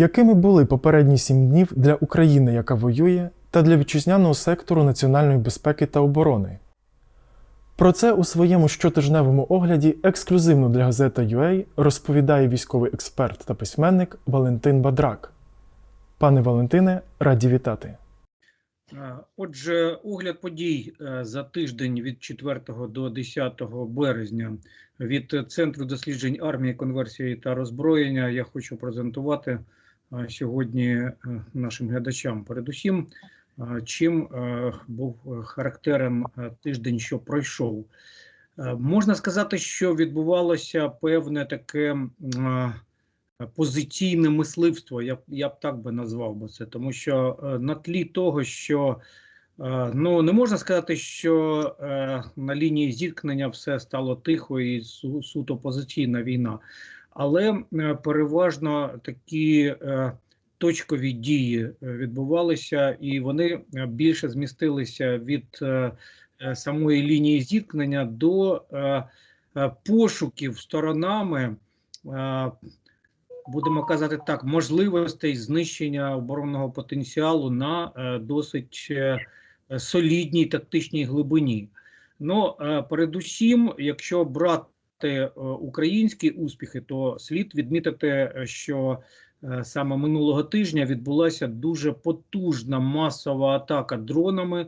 Якими були попередні сім днів для України, яка воює, та для вітчизняного сектору національної безпеки та оборони? Про це у своєму щотижневому огляді ексклюзивно для газета UA розповідає військовий експерт та письменник Валентин Бадрак. Пане Валентине, раді вітати. Е, Отже, огляд подій е, за тиждень від 4 до 10 березня від Центру досліджень армії, конверсії та роззброєння я хочу презентувати сьогодні е, нашим глядачам. Передусім, чим е, був характером е, тиждень, що пройшов. Е, Можна сказати, що відбувалося певне таке позиційне мисливство, я, я б так би назвав би це, тому що на тлі того, що ну не можна сказати, що на лінії зіткнення все стало тихо і су, суто позиційна війна, але е, переважно такі е, точкові дії е, відбувалися, і вони більше змістилися від самої лінії зіткнення до пошуків сторонами. будемо казати так, можливостей знищення оборонного потенціалу на досить солідній тактичній глибині. Ну, передусім, якщо брати українські успіхи, то слід відмітити, е, що е, саме минулого тижня відбулася дуже потужна масова атака дронами,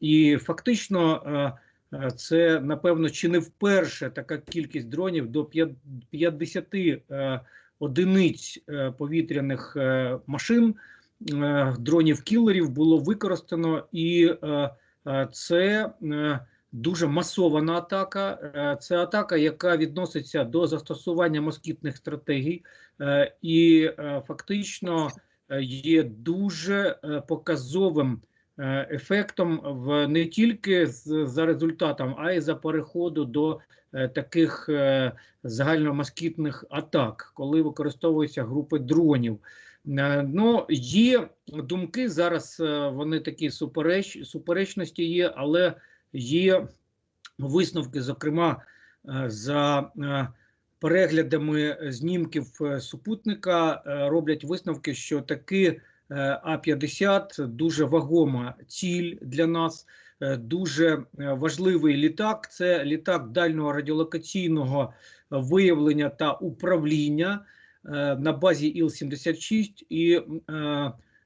і фактично. е, е, Це напевно чи не вперше така кількість дронів до п'ят- 50 е, одиниць е, повітряних е, машин, е, дронів-кілерів було використано, і е, е, це е, дуже масована атака. Е, Це атака, яка відноситься до застосування москітних стратегій, е, і е, фактично є дуже показовим. Ефектом в не тільки за результатом, а й за переходу до таких загальномоскітних атак, коли використовуються групи дронів. Ну, є думки зараз, вони такі супереч, суперечності є, але є висновки, зокрема, е, за е, переглядами знімків е, супутника, роблять висновки, що таки е, А-50 дуже вагома ціль для нас, дуже важливий літак. Це літак дальнього радіолокаційного виявлення та управління на базі Іл-76, і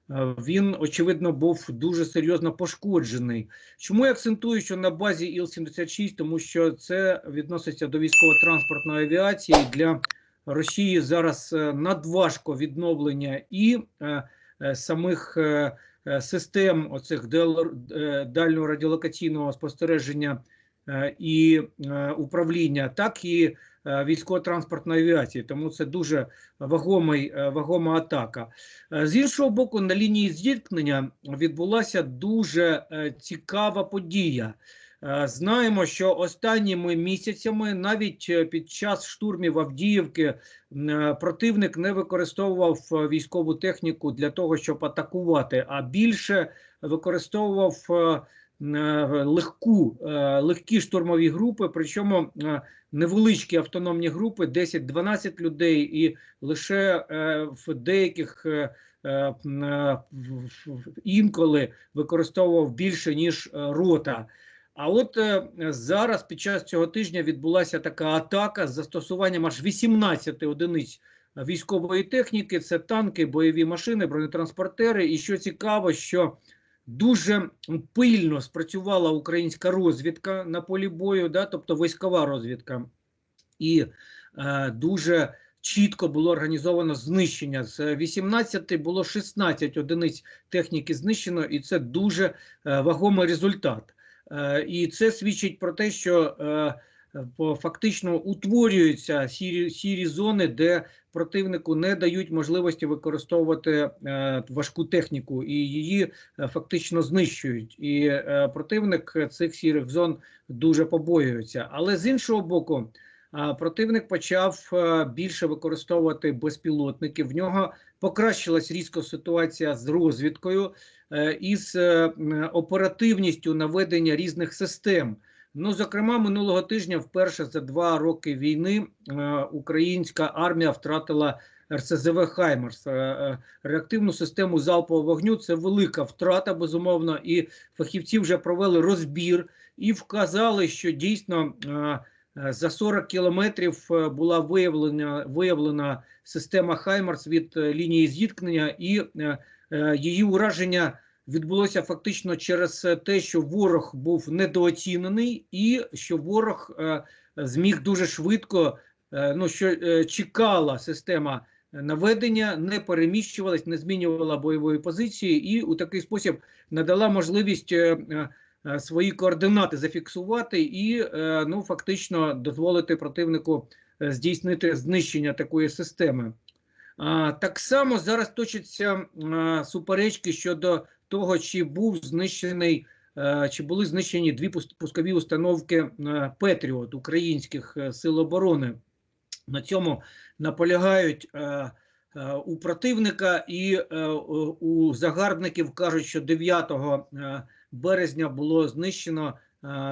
він, очевидно, був дуже серйозно пошкоджений. Чому я акцентую, що на базі Іл-76? Тому що це відноситься до військово-транспортної авіації. Для Росії зараз е, надважко відновлення і е, е, самих е, е, систем оцих дел- е, дальнього радіолокаційного спостереження е, і е, управління, так і е, військово-транспортної авіації. Тому це дуже вагомий, е, вагома атака. Е, З іншого боку, на лінії зіткнення відбулася дуже е, цікава подія. Е, Знаємо, що останніми місяцями, навіть е, під час штурмів Авдіївки, е, противник не використовував е, військову техніку для того, щоб атакувати, а більше використовував е, е, легку, е, легкі штурмові групи, причому е, невеличкі автономні групи, 10-12 людей, і лише е, в деяких е, е, е, інколи використовував більше ніж е, рота. А от е, зараз під час цього тижня відбулася така атака з застосуванням аж 18 одиниць військової техніки. Це танки, бойові машини, бронетранспортери. І що цікаво, що дуже пильно спрацювала українська розвідка на полі бою, да, тобто військова розвідка, і е, дуже чітко було організовано знищення. З 18 було 16 одиниць техніки знищено, і це дуже е, вагомий результат. Е, І це свідчить про те, що е, фактично утворюються сірі, сірі зони, де противнику не дають можливості використовувати е, важку техніку, і її е, фактично знищують. І е, противник цих сірих зон дуже побоюється. Але з іншого боку, противник почав е, більше використовувати безпілотники. В нього покращилась різко ситуація з розвідкою е, і з е, оперативністю наведення різних систем. Ну, зокрема, минулого тижня, вперше за два роки війни, е, українська армія втратила РСЗВ Хаймерс. Е, е, Реактивну систему залпового вогню це велика втрата, безумовно, і фахівці вже провели розбір і вказали, що дійсно за 40 кілометрів була виявлена, виявлена система Хаймерс від лінії зіткнення, і її ураження відбулося фактично через е, те, що ворог був недооцінений, і що ворог е, зміг дуже швидко, е, ну що чекала система наведення, не переміщувалась, не змінювала бойової позиції, і у такий спосіб надала можливість свої координати зафіксувати і ну фактично дозволити противнику здійснити знищення такої системи. Так само зараз точаться суперечки щодо того, чи був знищений, е, чи були знищені дві пус- пускові установки е, Петріот українських е, сил оборони. На цьому наполягають у противника і у загарбників кажуть, що 9 е, березня було знищено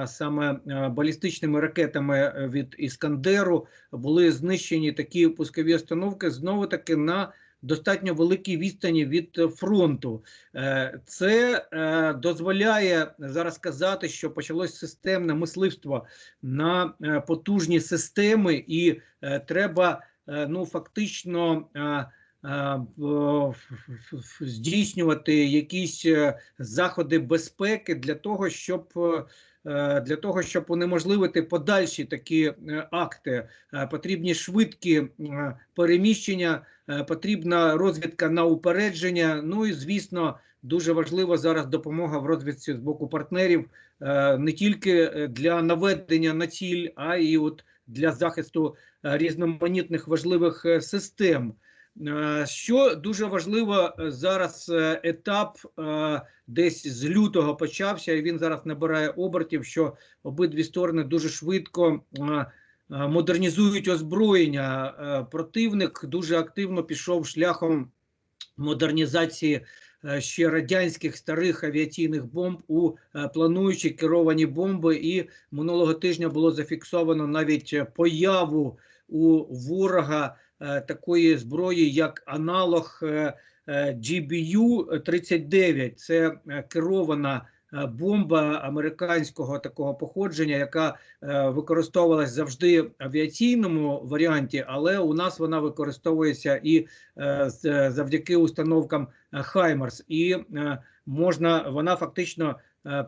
саме балістичними ракетами від Іскандеру. Були знищені такі пускові установки знову таки на достатньо великій відстані від фронту. Е, Це е, дозволяє зараз сказати, що почалось системне мисливство на е, потужні системи, і треба ну фактично. Здійснювати якісь заходи безпеки для того, щоб для того, щоб унеможливити подальші такі е, акти, Е, потрібні швидкі е, переміщення, е, потрібна розвідка на упередження. Ну і звісно, дуже важлива зараз допомога в розвідці з боку партнерів е, не тільки е, для наведення на ціль, а й от для захисту е, різноманітних важливих е, систем. Е, Що дуже важливо е, зараз е, етап десь з лютого почався, і він зараз набирає обертів, що обидві сторони дуже швидко модернізують озброєння. Противник дуже активно пішов шляхом модернізації ще радянських старих авіаційних бомб у плануючі керовані бомби. І минулого тижня було зафіксовано навіть появу у ворога такої зброї, як аналог е, е, GBU-39. Це е, керована е, бомба американського такого походження, яка е, використовувалась завжди в авіаційному варіанті, але у нас вона використовується і е, завдяки установкам е, Хаймарс, і е, можна вона фактично е,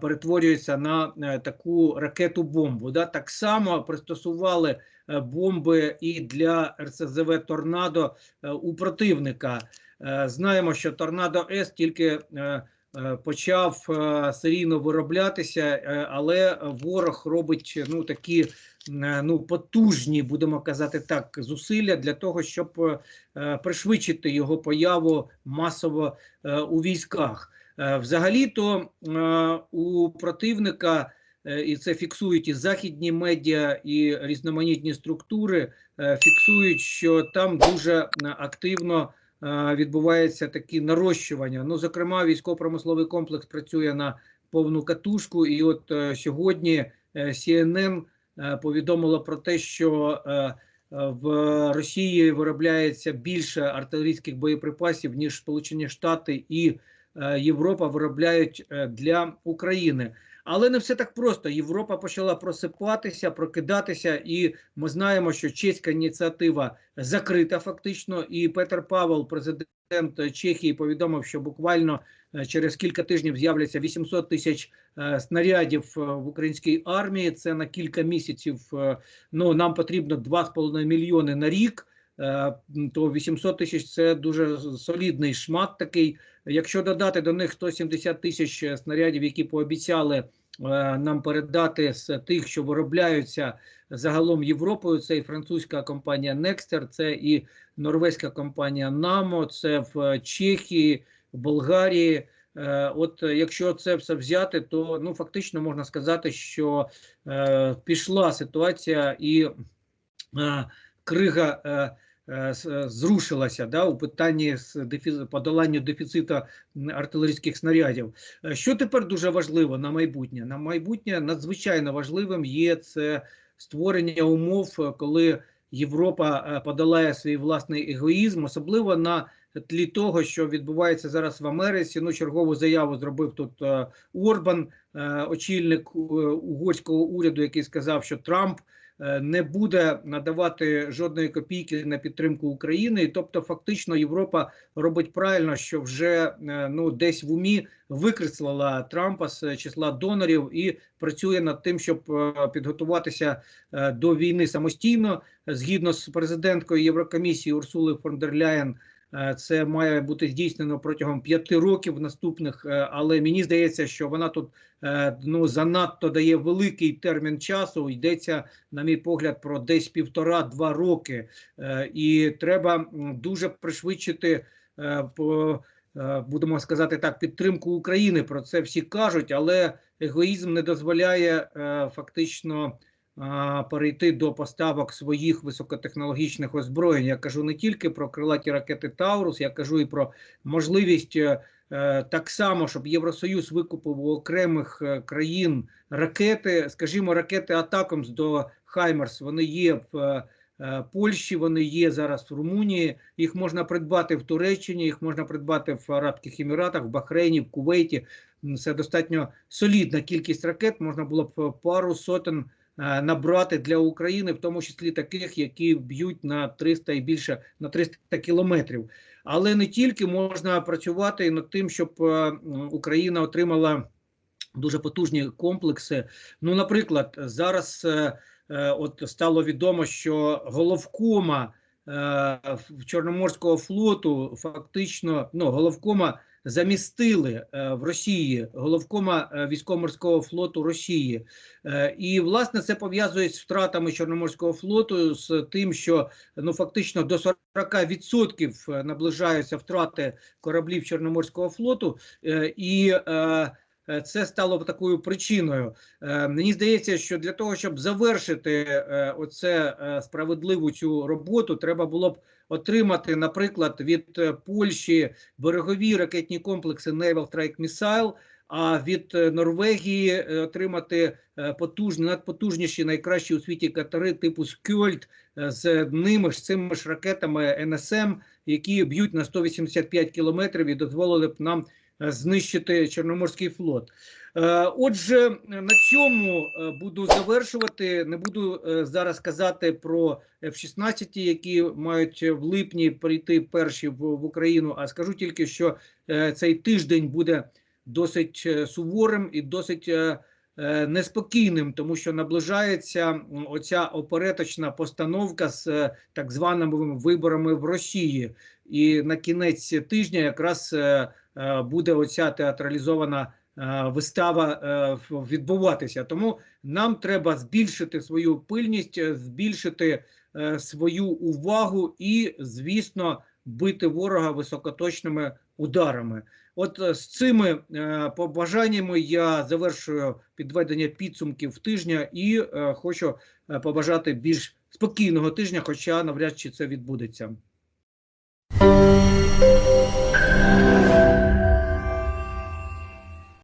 перетворюється на е, таку ракету бомбу. Да? Так само пристосували е, бомби і для РСЗВ Торнадо е, у противника. Е, Знаємо, що Торнадо С тільки е, е, почав е, серійно вироблятися, е, але ворог робить ну такі е, ну потужні, будемо казати так, зусилля для того, щоб е, пришвидшити його появу масово е, у військах. Е, Взагалі-то е, у противника. е, І це фіксують і західні медіа, і різноманітні структури. Фіксують, що там дуже активно відбувається такі нарощування. Ну, зокрема, військово-промисловий комплекс працює на повну катушку. І от сьогодні CNN повідомило про те, що в Росії виробляється більше артилерійських боєприпасів ніж Сполучені Штати і Європа виробляють е, для України. Але не все так просто. Європа почала просипатися, прокидатися, і ми знаємо, що чеська ініціатива закрита фактично. І Петр Павел, президент Чехії, повідомив, що буквально е, через кілька тижнів з'являться 800 тисяч е, снарядів е, в українській армії. Це на кілька місяців. е, Ну нам потрібно 2,5 мільйони на рік. е, То 800 тисяч це дуже солідний шмат такий. Якщо додати до них 170 тисяч снарядів, які пообіцяли е, нам передати з тих, що виробляються загалом Європою, це і французька компанія Nexter, це і норвезька компанія Намо, це в Чехії, в Болгарії. Е, От якщо це все взяти, то ну фактично можна сказати, що е, пішла ситуація і е, крига. Е, Зрушилася да, у питанні з дефі... подолання дефіциту артилерійських снарядів. Е, Що тепер дуже важливо на майбутнє? На майбутнє надзвичайно важливим є це створення умов, е, коли Європа е, подолає свій власний егоїзм, особливо на тлі того, що відбувається зараз в Америці. Ну, чергову заяву зробив тут е, Орбан, е, очільник е, угорського уряду, який сказав, що Трамп е, не буде надавати жодної копійки на підтримку України. Тобто, фактично, Європа робить правильно, що вже е, ну десь в умі викреслила Трампа з числа донорів і працює над тим, щоб е, підготуватися е, до війни самостійно, згідно з президенткою Єврокомісії Урсули фон дер Ляєн. Е, Це має бути здійснено протягом п'яти років наступних, е, але мені здається, що вона тут е, ну занадто дає великий термін часу. Йдеться, на мій погляд, про десь півтора-два роки, і треба дуже пришвидшити будемо сказати так, підтримку України. Про це всі кажуть, але егоїзм не дозволяє фактично перейти до поставок своїх високотехнологічних озброєнь. Я кажу не тільки про крилаті ракети Таурус, я кажу і про можливість. е, е, Так само, щоб Євросоюз викупив у окремих е, країн ракети, скажімо, ракети Атакомс до Хаймерс. Вони є в Польщі, вони є зараз в Румунії. Їх можна придбати в Туреччині, їх можна придбати в Арабських Еміратах, в Бахрейні, в Кувейті. Це достатньо солідна кількість ракет. Можна було б пару сотень набрати для України, в тому числі таких, які б'ють на 300 і більше на 300 кілометрів. Але не тільки можна працювати над тим, щоб е, Україна отримала дуже потужні комплекси. Ну, наприклад, зараз е, е, от стало відомо, що головкома е, в Чорноморського флоту фактично ну, головкома замістили е, в Росії, головкома е, військово-морського флоту Росії. Е, і власне це пов'язує з втратами Чорноморського флоту, з тим, що ну фактично до 40% наближаються втрати кораблів Чорноморського флоту, і це стало такою причиною. Мені здається, що для того, щоб завершити оце справедливу цю роботу, треба було б отримати, наприклад, від е, Польщі берегові ракетні комплекси Naval Strike Missile, а від е, Норвегії е, отримати потужні, надпотужніші, найкращі у світі катери типу Скьольд з ними ж цими ж ракетами НСМ, які б'ють на 185 кілометрів і дозволили б нам знищити Чорноморський флот. Е, Отже, на цьому е, буду завершувати. Не буду е, зараз казати про F-16, які мають в липні прийти перші в, Україну. А скажу тільки, що е, цей тиждень буде досить е, суворим і досить е, е, неспокійним, тому що наближається оця опереточна постановка з е, так званими виборами в Росії. І на кінець тижня якраз е, е, буде оця театралізована е, вистава е, відбуватися. Тому нам треба збільшити свою пильність, е, збільшити е, свою увагу і, звісно, бити ворога високоточними ударами. От е, з цими е, побажаннями я завершую підведення підсумків тижня і е, хочу е, побажати більш спокійного тижня, хоча навряд чи це відбудеться.